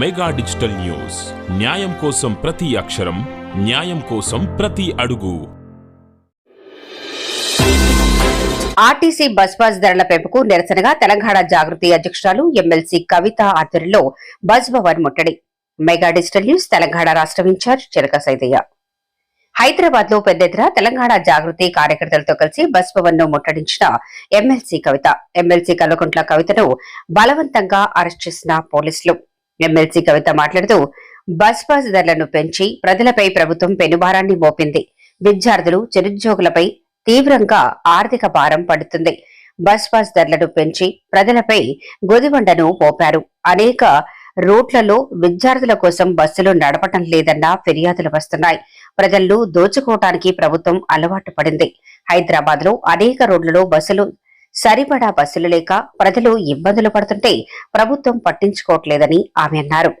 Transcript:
Mega digital news. న్యాయం కోసం ప్రతి అక్షరం న్యాయం కోసం ప్రతి అడుగు. ఆర్టీసీ బస్ పాస్ ధరల పెంపుకు నిరసనగా తెలంగాణ జాగృతి అధ్యక్షురాలు ఎమ్మెల్సీ కవిత ఆధ్వర్యంలో బస్ భవన్ ముట్టడి. మెగా డిజిటల్ న్యూస్ తెలంగాణ రాష్ట్రం ఇన్ఛార్జ్ చిరక సైదయ్య. హైదరాబాద్లో పెద్ద ఎత్తున తెలంగాణ జాగృతి కార్యకర్తలతో కలిసి బస్ భవన్ను ముట్టడించిన ఎమ్మెల్సీ కవిత. ఎమ్మెల్సీ కల్వకుంట్ల కవితను బలవంతంగా అరెస్ట్ చేసిన పోలీసులు. ఎమ్మెల్సీ కవిత మాట్లాడుతూ బస్ పాస్ ధరలను పెంచి ప్రజలపై ప్రభుత్వం పెనుభారాన్ని మోపింది. విద్యార్థులు చిరుద్యోగులపై తీవ్రంగా ఆర్థిక భారం పడుతుంది. బస్ పాస్ ధరలను పెంచి ప్రజలపై గొదివండను మోపారు. అనేక రూట్లలో విద్యార్థుల కోసం బస్సులు నడపటం లేదన్న ఫిర్యాదులు వస్తున్నాయి. ప్రజలను దోచుకోవటానికి ప్రభుత్వం అలవాటు పడింది. హైదరాబాద్లో అనేక రోడ్లలో బస్సులు సరిపడా బస్సులు లేక ప్రజలు ఇబ్బందులు పడుతుంటే ప్రభుత్వం పట్టించుకోవట్లేదని ఆమె అన్నారు.